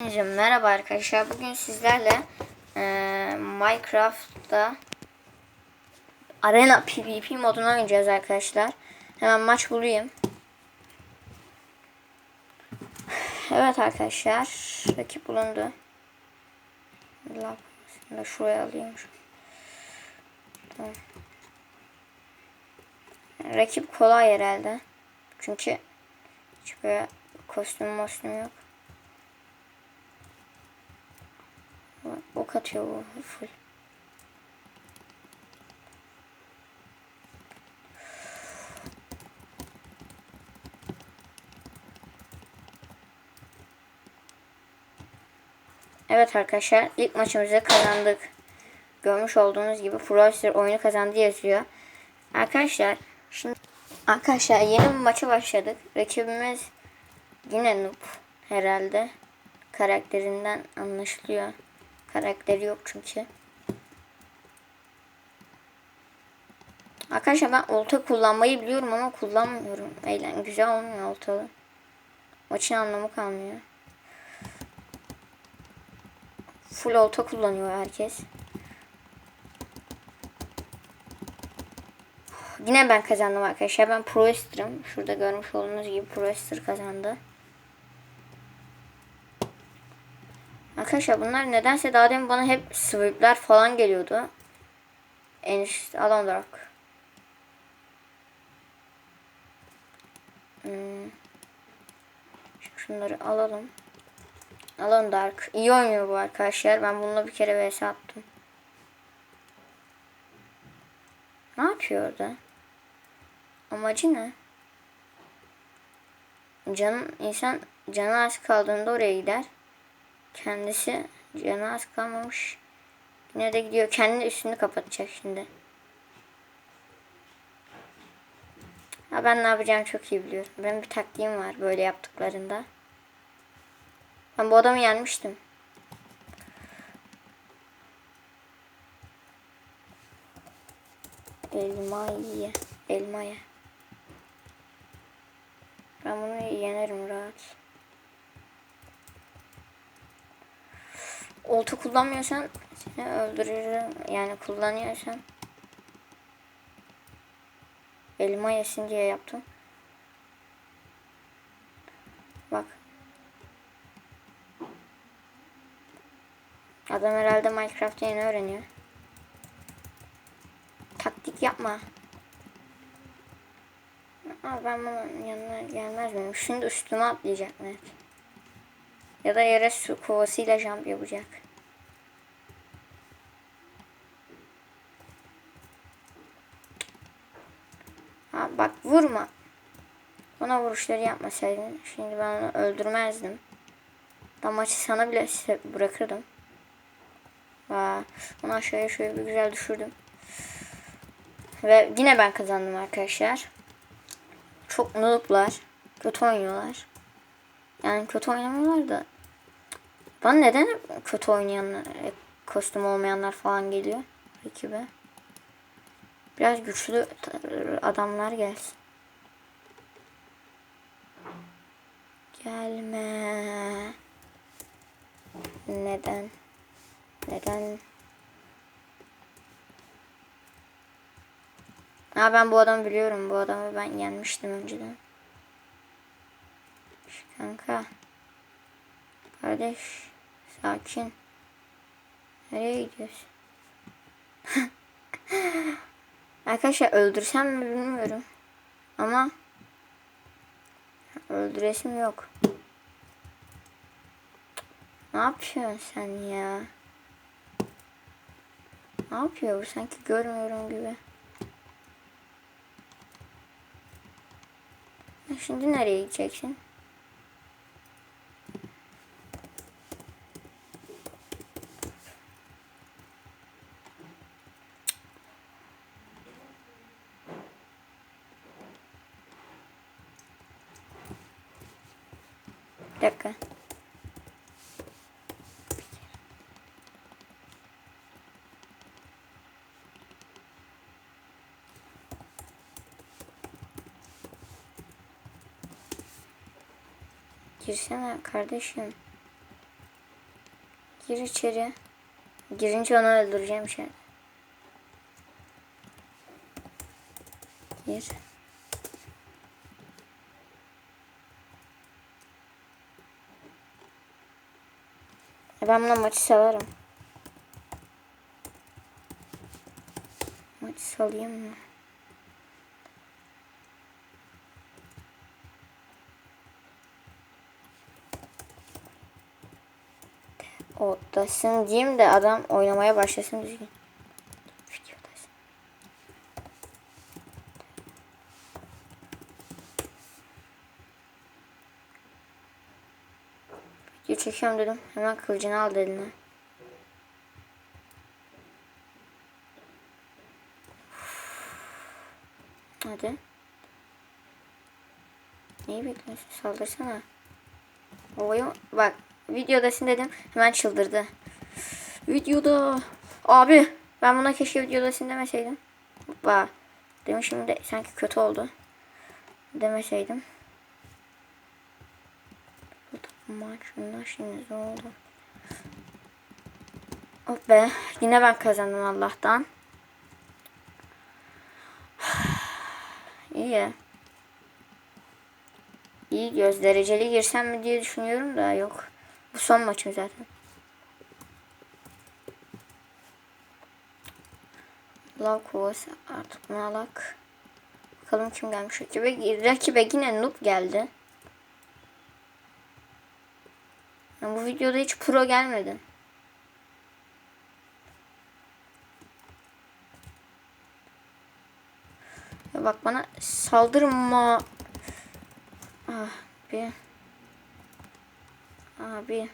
Merhaba arkadaşlar. Bugün sizlerle eee, Minecraft'ta Arena PvP moduna oynayacağız arkadaşlar. Hemen maç bulayım. Evet arkadaşlar. Rakip bulundu. Da şuraya alayım. Rakip kolay herhalde. Çünkü hiç böyle kostüm mostüm yok. Ok atıyor bu. Evet arkadaşlar ilk maçımızı kazandık. Görmüş olduğunuz gibi Froster oyunu kazandı yazıyor. Arkadaşlar şimdi arkadaşlar yeni bir maça başladık. Rakibimiz yine noob herhalde. Karakterinden anlaşılıyor. Karakteri yok çünkü. Arkadaşlar ben olta kullanmayı biliyorum ama kullanmıyorum. Eğlen güzel olmuyor oltalı. Maçın anlamı kalmıyor. Full olta kullanıyor herkes. Yine ben kazandım arkadaşlar. Ben Proester'ım. Şurada görmüş olduğunuz gibi Proester kazandı. Arkadaşlar bunlar nedense daha demin bana hep sweepler falan geliyordu. En üst alan olarak. Hmm. Şunları alalım. Alalım Dark. İyi oynuyor bu arkadaşlar. Ben bununla bir kere vs attım. Ne yapıyor orada? Amacı ne? Canın insan canı az kaldığında oraya gider. Kendisi canı az kalmamış. Yine de gidiyor. Kendi üstünü kapatacak şimdi. Ha ben ne yapacağım çok iyi biliyorum. Benim bir taktiğim var böyle yaptıklarında. Ben bu adamı yenmiştim. Elmayı, elmaya. Ben bunu yenerim rahat. Olta kullanmıyorsan seni öldürürüm. Yani kullanıyorsan elma yesin diye yaptım. Bak. Adam herhalde Minecraft'ı yeni öğreniyor. Taktik yapma. Aa, ben bunun yanına gelmez miyim? Şimdi üstüme atlayacak net. Ya da yere su kovasıyla jump yapacak. Ha, bak vurma. Ona vuruşları yapmasaydın şimdi ben onu öldürmezdim. Da maçı sana bile bırakırdım. Aa, onu aşağıya şöyle bir güzel düşürdüm. Ve yine ben kazandım arkadaşlar. Çok noob'lar. Kötü oynuyorlar. Yani kötü oynamıyorlar da. Bana neden kötü oynayanlar, kostüm olmayanlar falan geliyor ekibe? Biraz güçlü adamlar gelsin. Gelme. Neden? Neden? Ha ben bu adamı biliyorum. Bu adamı ben yenmiştim önceden. Kanka. Kardeş. Sakin. Nereye gidiyorsun? Arkadaşlar öldürsem mi bilmiyorum. Ama öldüresim yok. Ne yapıyorsun sen ya? Ne yapıyor bu sanki görmüyorum gibi. Şimdi nereye gideceksin? Bir dakika. Girsene kardeşim. Gir içeri. Girince onu öldüreceğim şey. Gir. Ben buna maçı severim. Maçı salayım mı? Oradasın diyeyim de adam oynamaya başlasın düzgün. Videodasın. Video çekiyorum dedim. Hemen kılıcını aldı eline. Hadi. Neyi bekliyorsun? Saldırsana. Oyu bak videodasın dedim hemen çıldırdı. Videoda abi ben buna keşke videodasın demeseydim. Bak demişim de sanki kötü oldu. Demeseydim. Maç şimdi zor oldu. Oh be yine ben kazandım Allah'tan. İyi. İyi göz dereceli girsem mi diye düşünüyorum da yok. Bu son maçım zaten. Lav kovası artık bunu alak. Bakalım kim gelmiş. Rakibe, rakibe yine noob geldi. Yani bu videoda hiç pro gelmedi. Ya bak bana saldırma. Abi. Abi.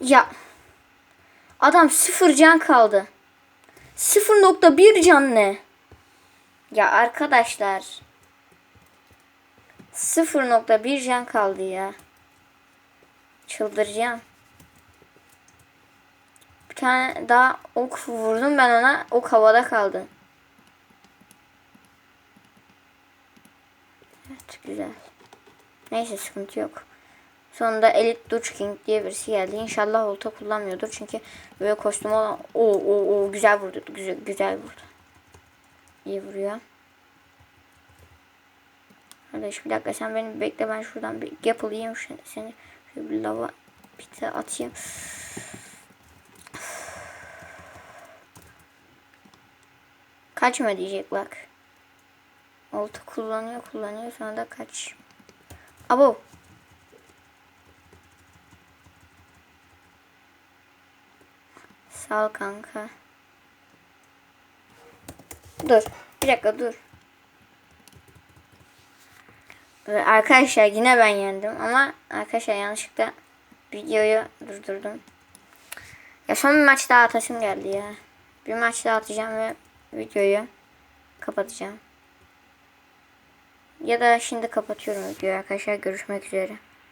Ya. Adam sıfır can kaldı. 0.1 can ne? Ya arkadaşlar. 0.1 can kaldı ya. Çıldıracağım. Bir tane daha ok vurdum ben ona. Ok havada kaldı. Evet güzel. Neyse sıkıntı yok. Sonunda Elite Dutch King diye birisi geldi. İnşallah olta kullanmıyordur. Çünkü böyle kostüm olan o o o güzel vurdu. Güzel güzel vurdu. İyi vuruyor. Kardeş bir dakika sen beni bekle ben şuradan bir gapple yiyeyim seni. Seni şöyle bir lava de atayım. Kaçma diyecek bak. Olta kullanıyor kullanıyor sonra da kaç. Abo. Sağ ol kanka. Dur. Bir dakika dur. Ee, Arkadaşlar yine ben yendim ama arkadaşlar yanlışlıkla videoyu durdurdum. Ya son bir maç daha atasım geldi ya. Bir maç daha atacağım ve videoyu kapatacağım. Ya da şimdi kapatıyorum videoyu arkadaşlar. Görüşmek üzere.